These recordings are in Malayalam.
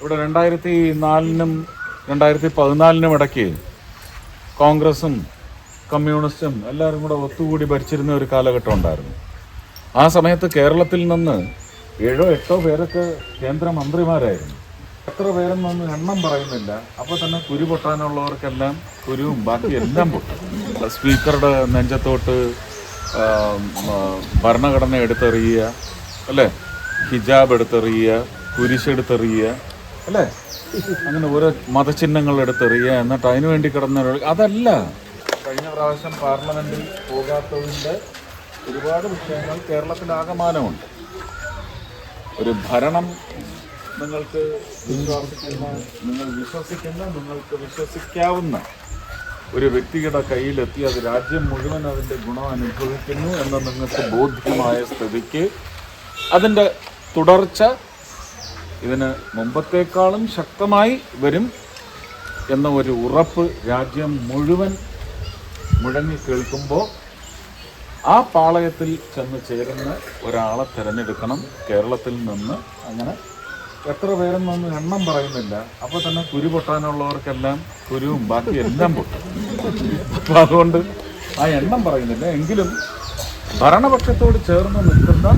ഇവിടെ രണ്ടായിരത്തി നാലിനും രണ്ടായിരത്തി പതിനാലിനും ഇടയ്ക്ക് കോൺഗ്രസും കമ്മ്യൂണിസ്റ്റും എല്ലാവരും കൂടെ ഒത്തുകൂടി ഭരിച്ചിരുന്ന ഒരു കാലഘട്ടം ഉണ്ടായിരുന്നു. ആ സമയത്ത് കേരളത്തിൽ നിന്ന് ഏഴോ എട്ടോ പേരൊക്കെ കേന്ദ്രമന്ത്രിമാരായിരുന്നു എത്ര പേരെന്നൊന്നും എണ്ണം പറയുന്നില്ല. അപ്പോൾ തന്നെ കുരു പൊട്ടാനുള്ളവർക്കെല്ലാം കുരുവും ബാക്കി എല്ലാം പൊട്ടും. സ്പീക്കറുടെ നെഞ്ചത്തോട്ട് ഭരണഘടന എടുത്തെറിയുക അല്ലേ? ഹിജാബ് എടുത്തെറിയുക കുരിശെടുത്തെറിയുക അല്ലേ? അങ്ങനെ ഓരോ മതചിഹ്നങ്ങൾ എടുത്തെറിയുക എന്നിട്ട് അതിനു വേണ്ടി കിടന്ന അതല്ല. കഴിഞ്ഞ പ്രാവശ്യം പാർലമെന്റിൽ പോകാത്തതിന്റെ ഒരുപാട് വിഷയങ്ങൾ കേരളത്തിലാകമാനമുണ്ട് ഒരു ഭരണം നിങ്ങൾക്ക് വിശ്വാസിക്കുന്ന നിങ്ങൾ വിശ്വസിക്കുന്ന നിങ്ങൾക്ക് വിശ്വസിക്കാവുന്ന ഒരു വ്യക്തിയുടെ കയ്യിലെത്തി അത് രാജ്യം മുഴുവൻ അതിന്റെ ഗുണം അനുഭവിക്കുന്നു എന്ന നിങ്ങൾക്ക് ബോധ്യമായ സ്ഥിതിക്ക് അതിന്റെ തുടർച്ച ഇതിന് മുമ്പത്തേക്കാളും ശക്തമായി വരും എന്ന ഒരു ഉറപ്പ് രാജ്യം മുഴുവൻ മുഴങ്ങി കേൾക്കുമ്പോൾ ആ പാളയത്തിൽ ചെന്ന് ചേരുന്ന ഒരാളെ തിരഞ്ഞെടുക്കണം. കേരളത്തിൽ നിന്ന് അങ്ങനെ എത്ര പേരെന്നൊന്നും എണ്ണം പറയുന്നില്ല. അപ്പോൾ തന്നെ കുരു പൊട്ടാനുള്ളവർക്കെല്ലാം കുരുവും ബാക്കി എല്ലാം പൊട്ടും. അതുകൊണ്ട് ആ എണ്ണം പറയുന്നില്ല. എങ്കിലും ഭരണപക്ഷത്തോട് ചേർന്ന് നിൽക്കുന്ന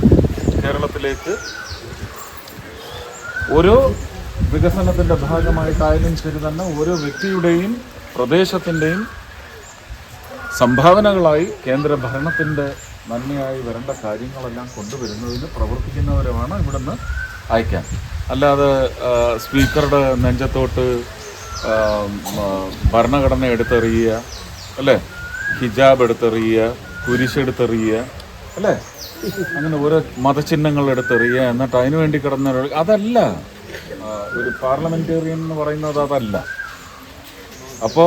കേരളത്തിലേക്ക് ഓരോ വികസനത്തിന്റെ ഭാഗമായിട്ടായാലും ശരി തന്നെ ഓരോ വ്യക്തിയുടെയും പ്രദേശത്തിന്റെയും സംഭാവനകളായി കേന്ദ്ര ഭരണത്തിന്റെ നന്മയായി വരേണ്ട കാര്യങ്ങളെല്ലാം കൊണ്ടുവരുന്നതിന് പ്രവർത്തിക്കുന്നവരുമാണ് ഇവിടുന്ന് അയക്കാൻ അല്ലാതെ സ്പീക്കറുടെ നെഞ്ചത്തോട്ട് ഭരണഘടന എടുത്തെറിയുക അല്ലേ? ഹിജാബ് എടുത്തെറിയുക കുരിശെടുത്തെറിയുക അല്ലേ? അങ്ങനെ ഓരോ മതചിഹ്നങ്ങൾ എടുത്തെറിയുക എന്നിട്ട് അതിനു വേണ്ടി കിടന്ന അതല്ല. ഒരു പാർലമെന്റേറിയൻ എന്ന് പറയുന്നത് അതല്ല. അപ്പോ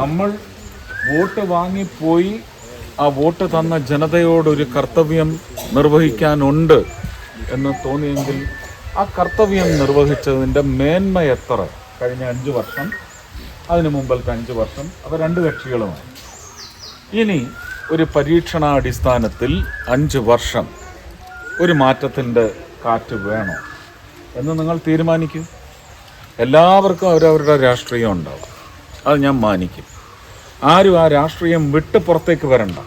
നമ്മൾ വോട്ട് വാങ്ങിപ്പോയി ആ വോട്ട് തന്ന ജനതയോടൊരു കർത്തവ്യം നിർവഹിക്കാനുണ്ട് എന്ന് തോന്നിയെങ്കിൽ ആ കർത്തവ്യം നിർവഹിച്ചതിന്റെ മേന്മ എത്ര? കഴിഞ്ഞ അഞ്ച് വർഷം അതിനു മുമ്പത്തെ അഞ്ച് വർഷം അവ രണ്ട് കക്ഷികളുമാണ്. ഇനി ഒരു പരീക്ഷണാടിസ്ഥാനത്തിൽ അഞ്ച് വർഷം ഒരു മാറ്റത്തിന്റെ കാറ്റ് വേണോ എന്ന് നിങ്ങൾ തീരുമാനിക്കൂ. എല്ലാവർക്കും അവരവരുടെ രാഷ്ട്രീയം ഉണ്ടാവും. അത് ഞാൻ മാനിക്കും. ആരും ആ രാഷ്ട്രീയം വിട്ട് പുറത്തേക്ക് വരണ്ട.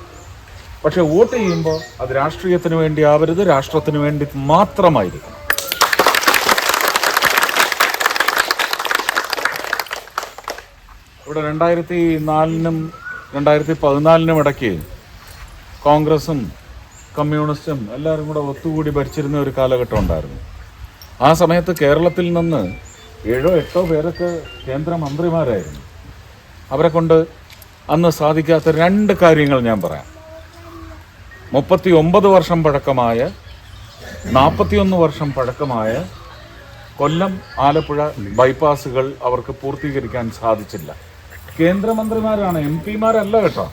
പക്ഷെ വോട്ട് ചെയ്യുമ്പോൾ അത് രാഷ്ട്രീയത്തിന് വേണ്ടി ആവരുത് രാഷ്ട്രത്തിന് വേണ്ടി മാത്രമായിരിക്കണം. ഇവിടെ രണ്ടായിരത്തി നാലിനും രണ്ടായിരത്തി പതിനാലിനും ഇടയ്ക്ക് കോൺഗ്രസും കമ്മ്യൂണിസ്റ്റും എല്ലാവരും കൂടെ ഒത്തുകൂടി ഭരിച്ചിരുന്ന ഒരു കാലഘട്ടം ഉണ്ടായിരുന്നു. ആ സമയത്ത് കേരളത്തിൽ നിന്ന് ഏഴോ എട്ടോ പേരൊക്കെ കേന്ദ്രമന്ത്രിമാരായിരുന്നു അവരെ കൊണ്ട് അന്ന് സാധിക്കാത്ത രണ്ട് കാര്യങ്ങൾ ഞാൻ പറയാം. മുപ്പത്തി ഒമ്പത് വർഷം പഴക്കമായ നാൽപ്പത്തിയൊന്ന് വർഷം പഴക്കമായ കൊല്ലം ആലപ്പുഴ ബൈപ്പാസുകൾ അവർക്ക് പൂർത്തീകരിക്കാൻ സാധിച്ചില്ല. കേന്ദ്രമന്ത്രിമാരാണ് എം പിമാരല്ല കേട്ടോ.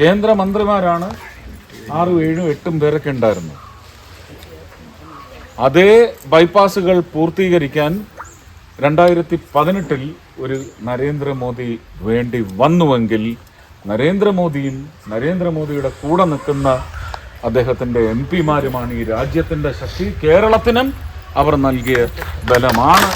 കേന്ദ്രമന്ത്രിമാരാണ് ആറും ഏഴും എട്ടും പേരൊക്കെ ഉണ്ടായിരുന്നു. അതേ ബൈപ്പാസുകൾ പൂർത്തീകരിക്കാൻ രണ്ടായിരത്തി പതിനെട്ടിൽ ഒരു നരേന്ദ്രമോദി വേണ്ടി വന്നുവെങ്കിൽ നരേന്ദ്രമോദിയും നരേന്ദ്രമോദിയുടെ കൂടെ നിൽക്കുന്ന അദ്ദേഹത്തിന്റെ എം പിമാരുമാണ് ഈ രാജ്യത്തിന്റെ ശക്തി. കേരളത്തിനും അവർ നൽകിയ ബലമാണ്.